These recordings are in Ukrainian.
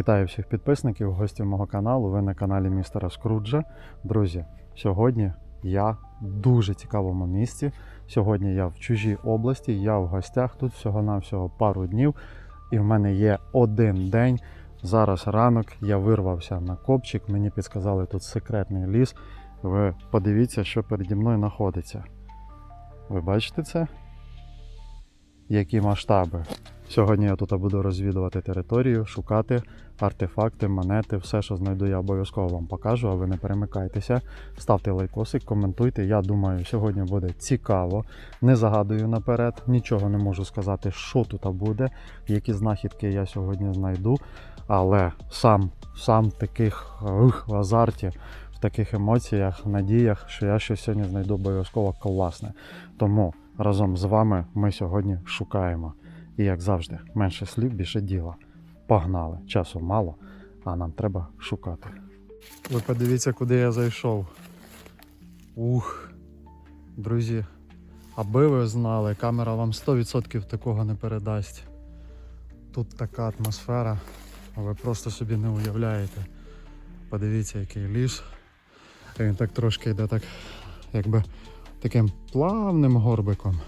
Вітаю всіх підписників, гостів мого каналу. Ви на каналі містера Скруджа. Друзі, сьогодні я в дуже цікавому місці. Сьогодні я в чужій області, я в гостях тут всього-навсього пару днів, і в мене є один день. Зараз ранок, я вирвався на копчик, мені підсказали тут секретний ліс. Ви подивіться, що переді мною знаходиться. Ви бачите це? Які масштаби? Сьогодні я тут буду розвідувати територію, шукати артефакти, монети, все, що знайду, я обов'язково вам покажу, а ви не перемикайтеся. Ставте лайкосик, коментуйте. Я думаю, сьогодні буде цікаво. Не загадую наперед, нічого не можу сказати, що тут буде, які знахідки я сьогодні знайду. Але сам, сам в таких ух, в азарті, в таких емоціях, надіях, що я щось сьогодні знайду обов'язково класне. Тому разом з вами ми сьогодні шукаємо. І як завжди, менше слів, більше діла. Погнали. Часу мало, а нам треба шукати. Ви подивіться, куди я зайшов. Ух, друзі, аби ви знали, камера вам 100% такого не передасть. Тут така атмосфера, а ви просто собі не уявляєте. Подивіться, який ліс. Він так трошки йде так, якби таким плавним горбиком.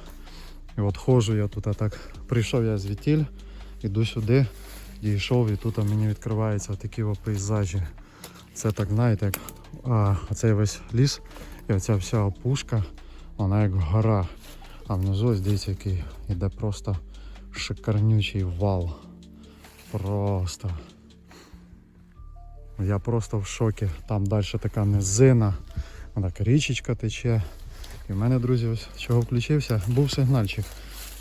І от ходжу я тут, а так прийшов я звідтіль, іду сюди, дійшов, і тут мені відкриваються такі пейзажі. Це так, знаєте, як а, оцей весь ліс і оця вся опушка, вона як гора. А внизу ось дивіться, який іде просто шикарнючий вал. Просто. Я просто в шокі. Там далі така низина, так річечка тече. І в мене, друзі, ось чого включився, був сигнальчик.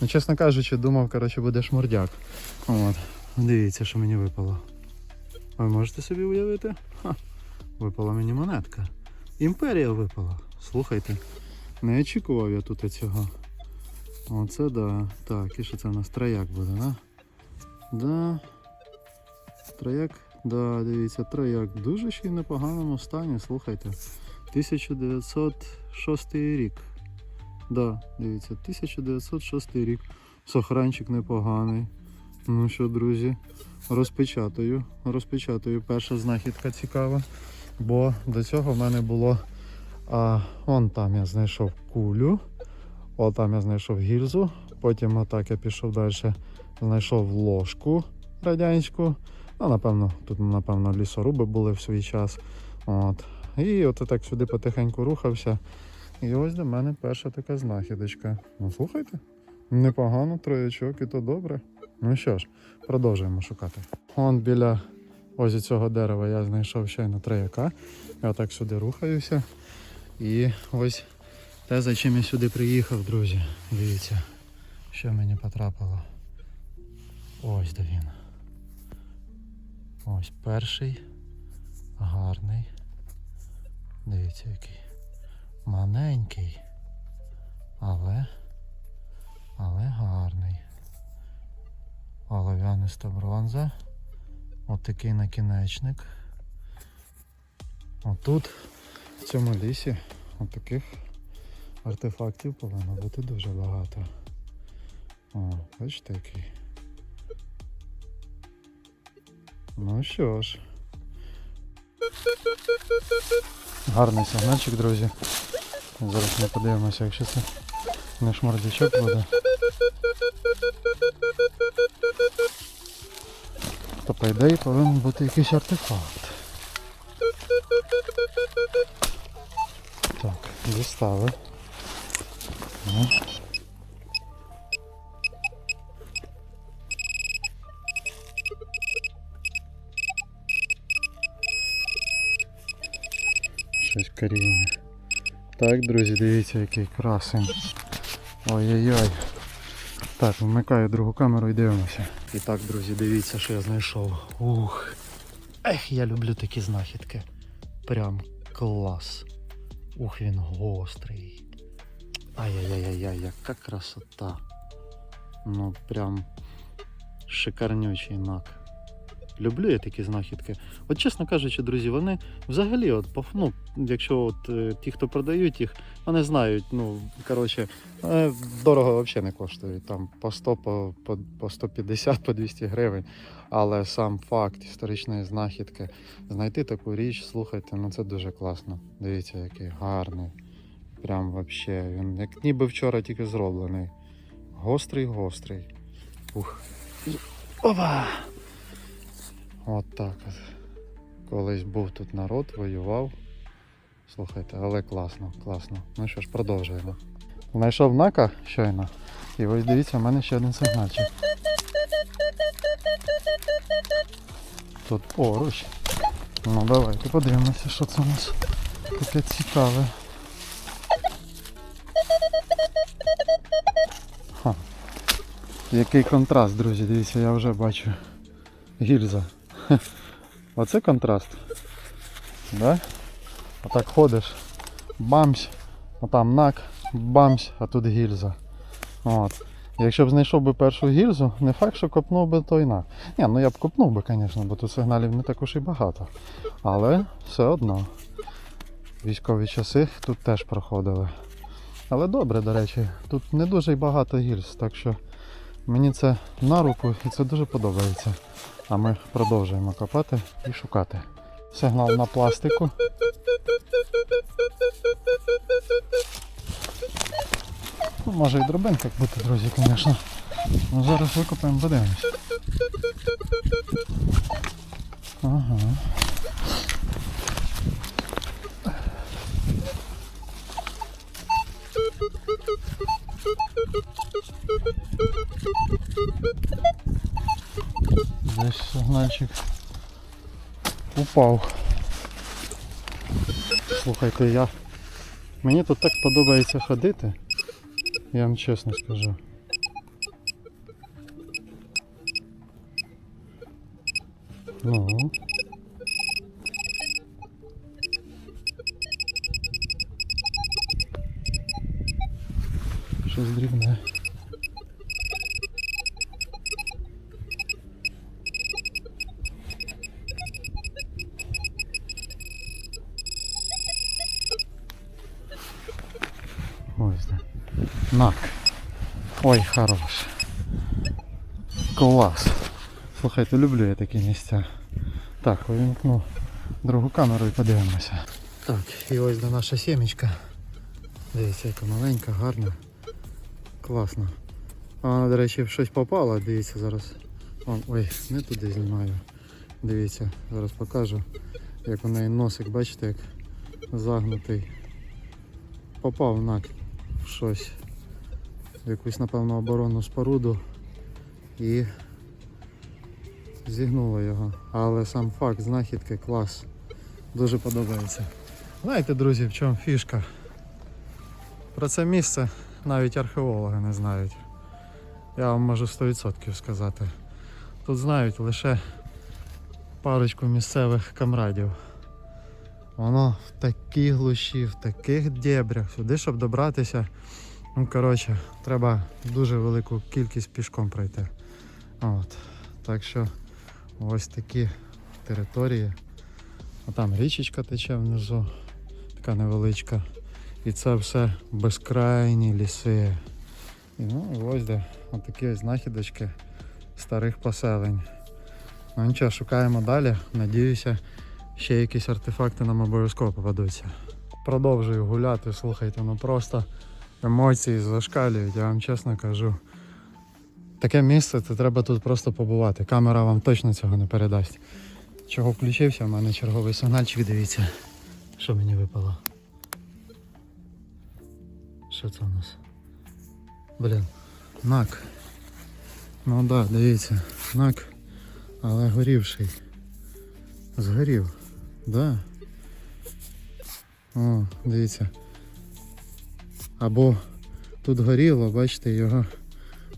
Ну, чесно кажучи, думав, коротше, буде шмурдяк. От. Дивіться, що мені випало. Ви можете собі уявити? Ха. Випала мені монетка. Імперія випала. Слухайте. Не очікував я тут цього. Оце да. Так, і що це у нас трояк буде, да? Да. Трояк, да, дивіться, трояк. Дуже ще й непоганому стані, слухайте. 1906 рік. Да, дивіться, 1906 рік. Сохранчик непоганий. Ну що, друзі, розпечатаю. Розпечатаю. Перша знахідка цікава. Бо до цього в мене було. А, вон там я знайшов кулю. О, там я знайшов гільзу. Потім отак я пішов далі. Знайшов ложку радянську. Ну, напевно, тут, напевно, лісоруби були в свій час. От. І от так сюди потихеньку рухався. І ось до мене перша така знахідочка. Ну слухайте, непогано троячок і то добре. Ну що ж, продовжуємо шукати. Вон біля ось цього дерева я знайшов щойно трояка. Я так сюди рухаюся. І ось те, за чим я сюди приїхав, друзі. Дивіться, що мені потрапило. Ось де він. Ось перший. Гарний. Дивіться який. Маленький. Але. Але гарний. Олов'яниста бронза. От такий накінечник. Отут, в цьому лісі, от артефактів повинно бути дуже багато. О, бачите який. Ну що ж. Гарний сигнальчик, друзі. Зараз ми подивимося, якщо це не шмордячок буде. То по ідеї повинен бути якийсь артефакт. Так, дістали. Щось коріння. Так, друзі, дивіться, який красень. Ой-ой-ой. Так, вмикаю другу камеру і дивимося. І так, друзі, дивіться, що я знайшов. Ух. Ех, я люблю такі знахідки. Прям клас. Ух, він гострий. Ай-яй-яй-яй, яка красота. Ну прям шикарнючий нак. Люблю я такі знахідки. От чесно кажучи, друзі, вони взагалі, от, ну, якщо от, е, ті, хто продають їх, вони знають, ну, коротше, е, дорого взагалі не коштують. Там по 100, по, по, по 150, по 200 гривень. Але сам факт історичної знахідки, знайти таку річ, слухайте, ну це дуже класно. Дивіться, який гарний. Прям вообще. Він як ніби вчора тільки зроблений. Гострий, гострий. Ух. Опа! От так от. Колись був тут народ, воював. Слухайте, але класно, класно. Ну що ж, продовжуємо. Знайшов нака щойно. І ось дивіться, в мене ще один сигнальчик. Тут поруч. Ну давайте подивимося, що це у нас таке цікаве. Ха. Який контраст, друзі, дивіться, я вже бачу гільза. Оце контраст. Да? Отак ходиш, бамсь, отам нак, бамсь, а тут гільза. От. Якщо б знайшов би першу гільзу, не факт, що копнув би той нак. Ні, ну я б копнув би, звісно, бо тут сигналів не також і багато. Але все одно. Військові часи тут теж проходили. Але добре, до речі, тут не дуже й багато гільз, так що мені це на руку і це дуже подобається. А ми продовжуємо копати і шукати. Сигнал на пластику. Ну, може і дробинка бути, друзі, звісно. Ну зараз викопаємо, подивимось. Ага. Сигнальчик упав. Слухайте, я. Мені тут так подобається ходити. Я вам чесно скажу. Ну. Щось дрібне. Ось де. Нак. Ой, хорош. Клас. Слухайте, люблю я такі місця. Так, увімкну другу камеру і подивимося. Так, і ось де наша сімечка. Дивіться, яка маленька, гарна. Класно. А вона, до речі, в щось попала, дивіться зараз. Ой, не туди знімаю. Дивіться, зараз покажу, як у неї носик, бачите, як загнутий. Попав нак в щось. Якусь, напевно, оборонну споруду і зігнуло його. Але сам факт знахідки клас. Дуже подобається. Знаєте, друзі, в чому фішка? Про це місце навіть археологи не знають. Я вам можу 100% сказати. Тут знають лише парочку місцевих камрадів. Воно в такій глуші, в таких дебрях, сюди, щоб добратися. Ну, коротше, треба дуже велику кількість пішком пройти. От. Так що ось такі території. А там річечка тече внизу, така невеличка. І це все безкрайні ліси. І ну, ось де отакі ось знахідочки старих поселень. Ну нічого, шукаємо далі. Надіюся, ще якісь артефакти нам обов'язково попадуться. Продовжую гуляти, слухайте, ну просто емоції зашкалюють, я вам чесно кажу. Таке місце, це треба тут просто побувати. Камера вам точно цього не передасть. Чого включився, в мене черговий сигнальчик, дивіться, що мені випало. Що це у нас? Блін, нак. Ну так, да, дивіться, нак, але горівший. Згорів. Да. О, дивіться. Або тут горіло, бачите, його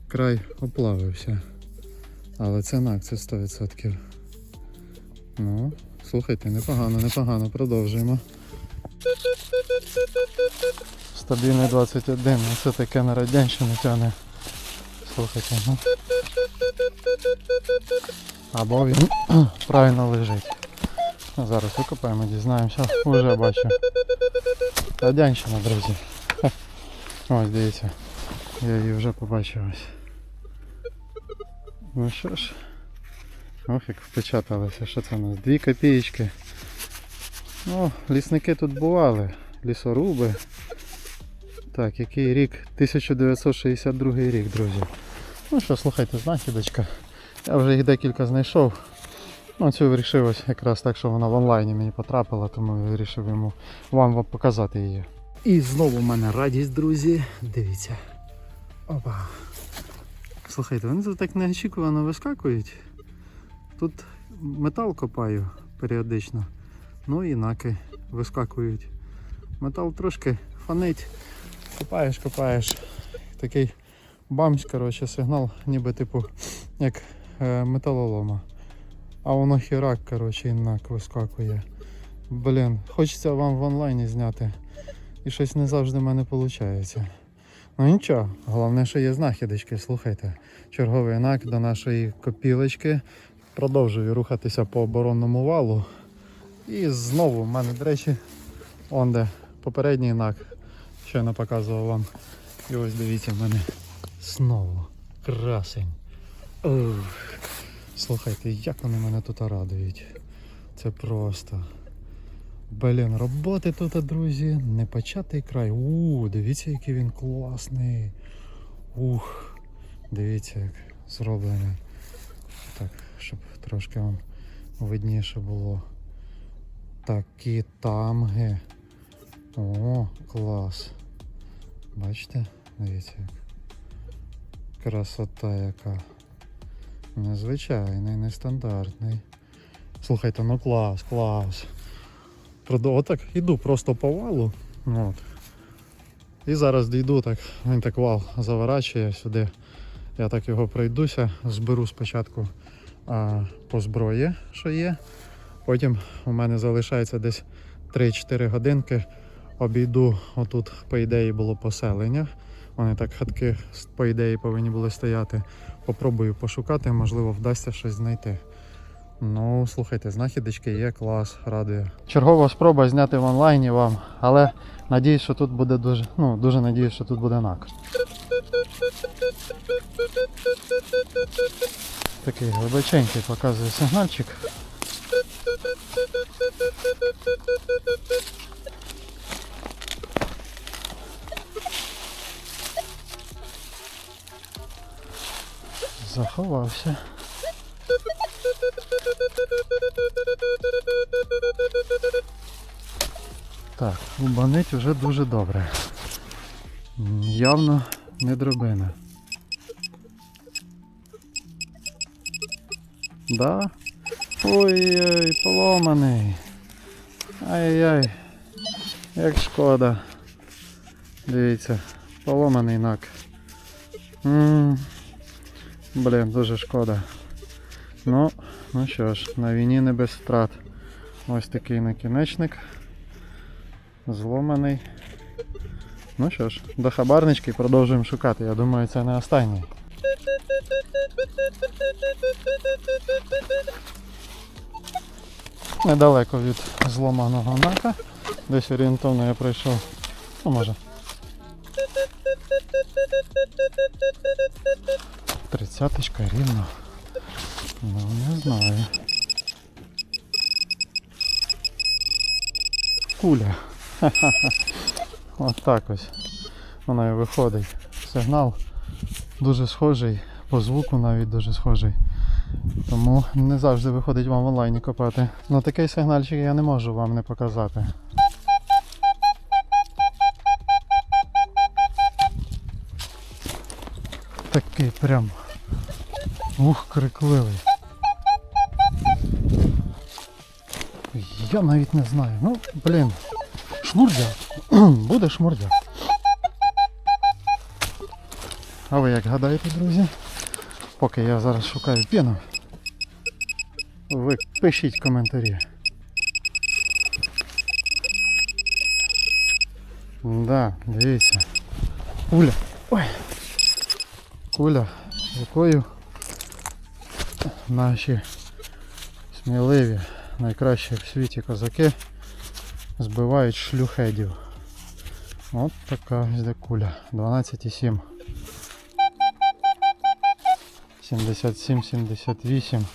край оплавився. Але це нак, це 100%. Ну, слухайте, непогано, непогано, продовжуємо. Стабільний 21, ну це таке на радянщину тягне. Слухайте, ну. або він правильно лежить. Ну, Зараз викопаємо, дізнаємося. Уже бачу. Радянщина, друзі. Ось дивіться. Я її вже побачив ось. Ну що ж. Ох, як впечаталося, що це у нас? Дві копієчки. Ну, лісники тут бували, лісоруби. Так, який рік? 1962 рік, друзі. Ну що, слухайте, знахідочка. Я вже їх декілька знайшов. Ну, цю вирішив ось якраз так, що вона в онлайні мені потрапила, тому вирішив йому вам показати її. І знову в мене радість, друзі. Дивіться. Опа. Слухайте, вони так неочікувано вискакують. Тут метал копаю періодично. Ну і наки вискакують. Метал трошки фанить. Копаєш, копаєш. Такий бамсь, коротше, сигнал, ніби типу як е, металолома. А воно хірак, коротше, і нак вискакує. Блін, хочеться вам в онлайні зняти. І щось не завжди в мене виходить. Ну нічого, головне, що є знахідочки, слухайте. Черговий нак до нашої копілочки. Продовжую рухатися по оборонному валу. І знову в мене, до речі, он де попередній нак. Щойно показував вам. І ось дивіться в мене знову красень. Ух. Слухайте, як вони мене тут радують. Це просто. Блін, роботи тут, друзі, не початий край. У, дивіться, який він класний. Ух, дивіться, як зроблений. Так, щоб трошки вам видніше було. Такі тамги. О, клас. Бачите? Дивіться. як. Красота яка. Незвичайний, нестандартний. Слухайте, ну клас, клас. Отак іду просто по валу. От. І зараз дійду так, він так вал заворачує сюди. Я так його пройдуся, зберу спочатку а, по зброї, що є. Потім у мене залишається десь 3-4 годинки. Обійду, отут, по ідеї, було поселення. Вони так хатки, по ідеї, повинні були стояти. Попробую пошукати, можливо, вдасться щось знайти. Ну, слухайте, знахідочки є, клас, радує. Чергова спроба зняти в онлайні вам, але надіюсь, що тут буде дуже, ну, дуже надіюсь, що тут буде нак. Такий глибоченький показує сигнальчик. Заховався. Так, убанить вже дуже добре. Явно не дробина. Да? Ой-ой, поломаний. Ай-яй. Як шкода. Дивіться, поломаний нак. м Блін, дуже шкода. Ну, ну що ж, на війні не без втрат. Ось такий накінечник. Зломаний. Ну що ж, до хабарнички продовжуємо шукати. Я думаю, це не останній. Недалеко від зломаного нака. Десь орієнтовно я пройшов. Ну може. Тридцяточка рівно. Ну не знаю. Куля. Ха-ха-ха. От так ось. Вона і виходить. Сигнал дуже схожий, по звуку навіть дуже схожий. Тому не завжди виходить вам в онлайні копати. Ну такий сигнальчик я не можу вам не показати. Такий прям ух, крикливий. Я навіть не знаю. Ну, блін. Шмурдя. Буде шмурдя. А ви як гадаєте, друзі? Поки я зараз шукаю піну. Ви пишіть коментарі. Да, дивіться. Куля. Ой. Куля, якою наші Сміливі, найкращі в світі козаки збивають шлюхедів. От така де куля. 12,7. 77, 78.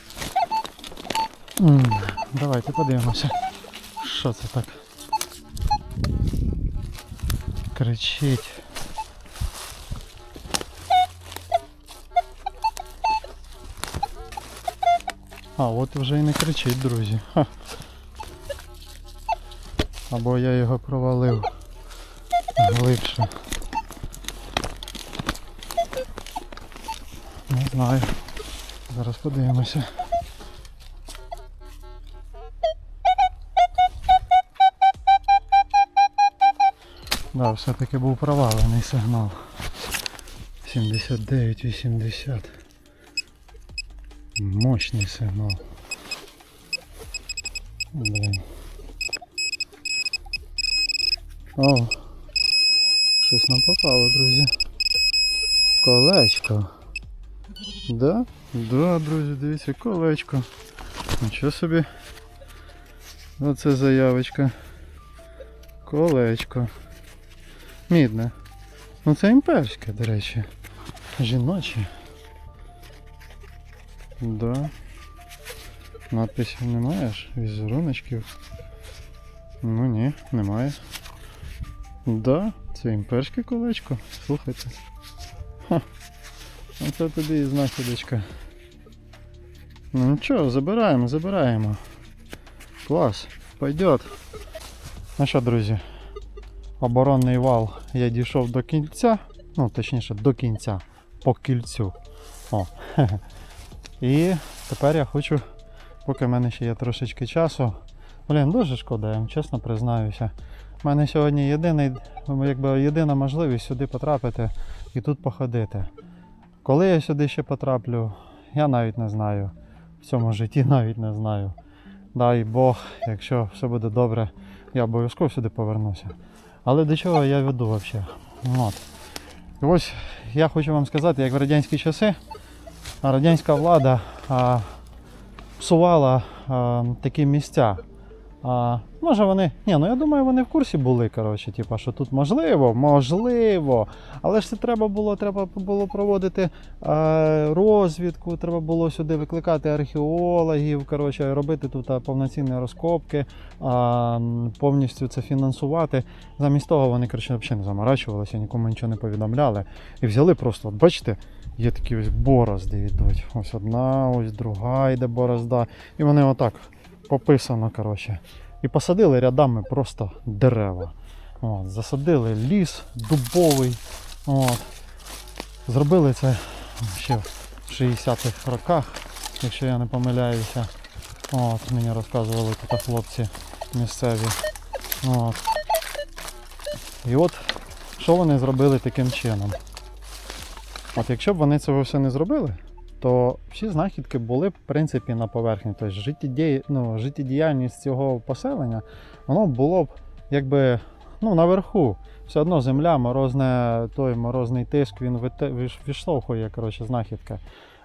М, Давайте подивимося. Що це так? Кричить. А, от вже і не кричить, друзі. Ха. Або я його провалив глибше. Не знаю. Зараз подивимося. Да, все-таки був провалений сигнал. 79-80. Мощний сигнал. Блин. О, щось нам попало, друзі. Колечко. Да? Да, друзі, дивіться, колечко. Нічого собі. Оце заявочка. Колечко. Мідне. Ну це імперське, до речі. Жіноче. Да. Надписів немає ж, візеруночків. Ну ні, немає. Да, це імперське колечко. Слухайте. Ха. Оце тобі і знахідочка. Ну нічого, забираємо, забираємо. Клас, пойдет. Ну що, друзі, оборонний вал я дійшов до кінця. Ну, точніше, до кінця. По кільцю. О. І тепер я хочу, поки в мене ще є трошечки часу. Блін, дуже шкода, я вам чесно признаюся. У мене сьогодні єдиний, якби єдина можливість сюди потрапити і тут походити. Коли я сюди ще потраплю, я навіть не знаю. В цьому житті навіть не знаю. Дай Бог, якщо все буде добре, я обов'язково сюди повернуся. Але до чого я веду взагалі? От. Ось я хочу вам сказати, як в радянські часи радянська влада псувала такі місця. А, може вони. Ні, ну я думаю, вони в курсі були, коротше, типа, що тут можливо, можливо. Але ж це треба було, треба було проводити е, розвідку, треба було сюди викликати археологів, коротше, робити тут повноцінні розкопки, а, повністю це фінансувати. Замість того вони коротше, взагалі не заморачувалися, нікому нічого не повідомляли. І взяли просто, от бачите, є такі ось борозди йдуть. Ось одна, ось друга йде борозда. І вони отак пописано, коротше. І посадили рядами просто дерева. От, засадили ліс дубовий. От. Зробили це ще в 60-х роках, якщо я не помиляюся. От, мені розказували тут хлопці місцеві. От. І от що вони зробили таким чином? От якщо б вони цього все не зробили, то всі знахідки були в принципі на поверхні. Тобто життєдій... ну, життєдіяльність цього поселення, воно було б якби ну, наверху. Все одно земля, морозне, той морозний тиск, він відштовхує коротше, знахідка.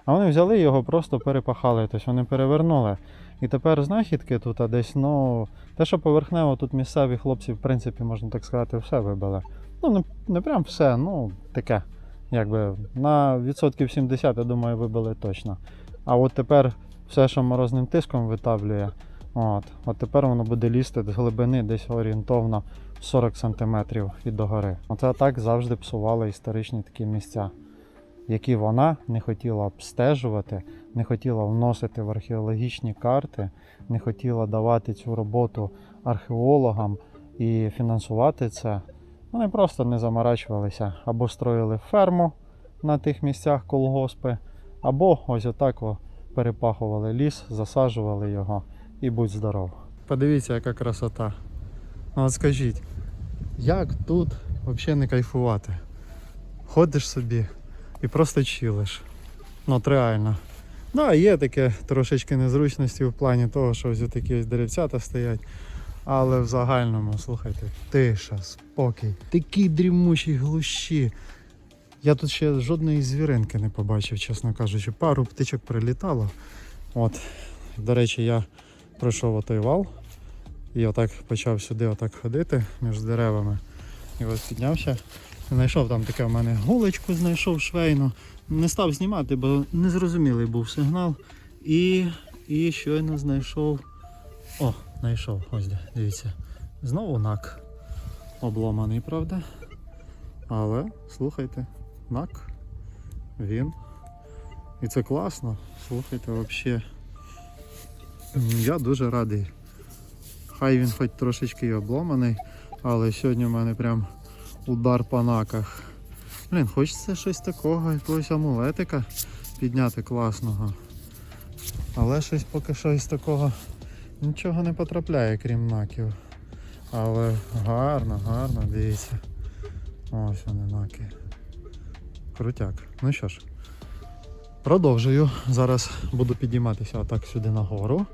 А вони взяли його, просто перепахали, тобто вони перевернули. І тепер знахідки тут а десь, ну, те, що поверхнево тут місцеві хлопці, в принципі, можна так сказати, все вибили. Ну, не, не прям все, ну, таке. Якби на відсотків 70, я думаю, вибили точно. А от тепер все, що морозним тиском витавлює, от, от тепер воно буде лізти з глибини десь орієнтовно 40 см і догори. Оце так завжди псували історичні такі місця, які вона не хотіла обстежувати, не хотіла вносити в археологічні карти, не хотіла давати цю роботу археологам і фінансувати це. Вони просто не заморачувалися або строїли ферму на тих місцях колгоспи, або ось отак перепахували ліс, засаджували його і будь здоров. Подивіться, яка красота. Ну от скажіть, як тут взагалі не кайфувати? Ходиш собі і просто чилиш. Ну от реально. Да, є таке трошечки незручності в плані того, що ось такі ось деревцята стоять. Але в загальному, слухайте, тиша, спокій, такі дрімучі глуші. Я тут ще жодної звіринки не побачив, чесно кажучи. Пару птичок прилітало. От. До речі, я пройшов отой вал і отак почав сюди отак ходити між деревами. І ось піднявся. Знайшов там таке в мене гулочку, знайшов швейну. Не став знімати, бо незрозумілий був сигнал. І, і щойно знайшов. О, знайшов, ось дивіться. Знову нак. Обломаний, правда? Але слухайте, нак. Він. І це класно. Слухайте, взагалі. Я дуже радий. Хай він хоч трошечки і обломаний, але сьогодні в мене прям удар по наках. Блін, хочеться щось такого, якогось амулетика підняти класного. Але щось поки що із такого нічого не потрапляє, крім наків. Але гарно, гарно, дивіться. Ось вони наки. Крутяк. Ну що ж, продовжую. Зараз буду підійматися отак сюди нагору.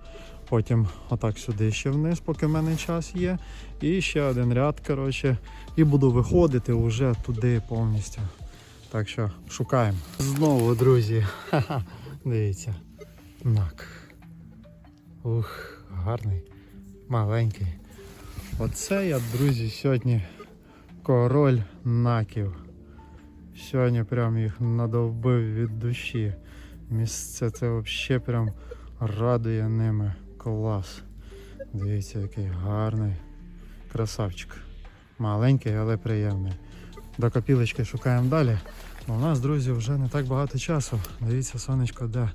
Потім отак сюди ще вниз, поки в мене час є. І ще один ряд, коротше. І буду виходити вже туди повністю. Так що шукаємо. Знову, друзі. Ха-ха. Дивіться. Нак. Ух, гарний. Маленький. Оце я, друзі, сьогодні король наків. Сьогодні прям їх надовбив від душі. Місце це взагалі прям радує ними. Клас. Дивіться, який гарний красавчик. Маленький, але приємний. До копілочки шукаємо далі. У нас, друзі, вже не так багато часу. Дивіться, сонечко де.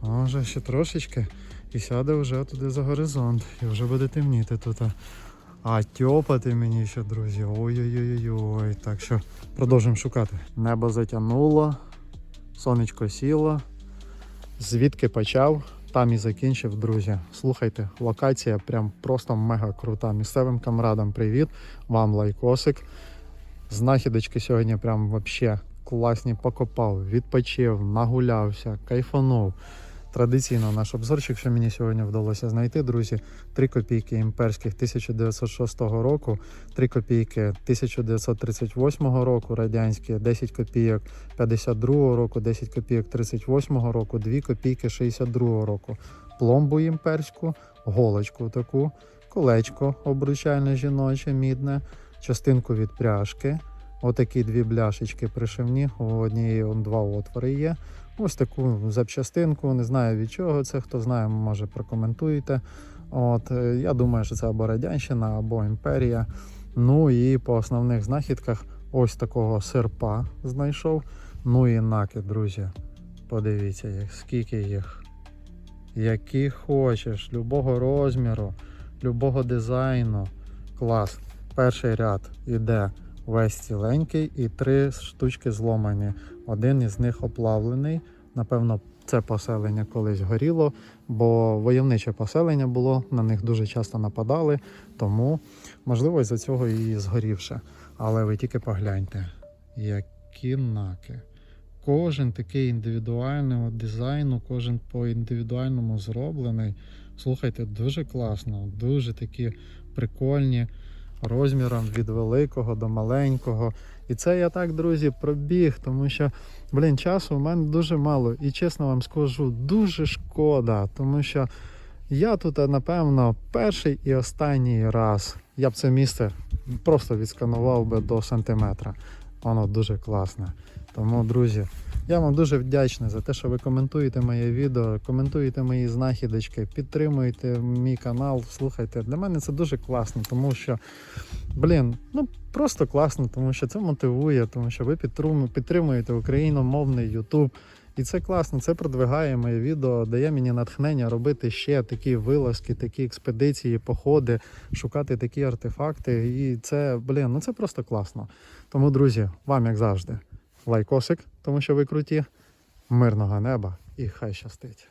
Воно вже ще трошечки і сяде вже туди за горизонт. І вже буде темніти тут. А тьопати мені ще, друзі. Ой-ой-ой-ой. Так що продовжуємо шукати. Небо затягнуло, сонечко сіло. Звідки почав, там і закінчив, друзі. Слухайте, локація прям просто мега крута. Місцевим камрадам привіт, вам лайкосик. Знахідочки сьогодні прям вообще класні покопав, відпочив, нагулявся, кайфанув. Традиційно наш обзорчик, що мені сьогодні вдалося знайти, друзі, 3 копійки імперських 1906 року, 3 копійки 1938 року радянські, 10 копійок 52 року, 10 копійок 38 року, 2 копійки 62 року, пломбу імперську, голочку таку, колечко обручальне жіноче, мідне, частинку від пряжки. Отакі дві бляшечки пришивні, у однієї два отвори є. Ось таку запчастинку, не знаю від чого це, хто знає, може прокоментуйте. От, е, я думаю, що це або Радянщина, або імперія. Ну і по основних знахідках ось такого серпа знайшов. Ну і наки, друзі. Подивіться, їх, скільки їх. Які хочеш, любого розміру, любого дизайну. Клас. Перший ряд іде весь ціленький і три штучки зломані. Один із них оплавлений. Напевно, це поселення колись горіло, бо войовниче поселення було, на них дуже часто нападали, тому, можливо, з-за цього і згорівше. Але ви тільки погляньте, які наки. Кожен такий індивідуального дизайну, кожен по індивідуальному зроблений. Слухайте, дуже класно, дуже такі прикольні розміром від великого до маленького. І це я так, друзі, пробіг, тому що, блін, часу у мене дуже мало. І чесно вам скажу, дуже шкода, тому що я тут, напевно, перший і останній раз. Я б це місце просто відсканував би до сантиметра. Воно дуже класне. Тому, друзі, я вам дуже вдячний за те, що ви коментуєте моє відео, коментуєте мої знахідочки, підтримуєте мій канал. Слухайте, для мене це дуже класно, тому що, блін, ну просто класно, тому що це мотивує, тому що ви підтримуєте україномовний YouTube. І це класно, це продвигає моє відео, дає мені натхнення робити ще такі вилазки, такі експедиції, походи, шукати такі артефакти. І це, блін, ну це просто класно. Тому, друзі, вам як завжди, лайкосик, тому що ви круті, мирного неба і хай щастить.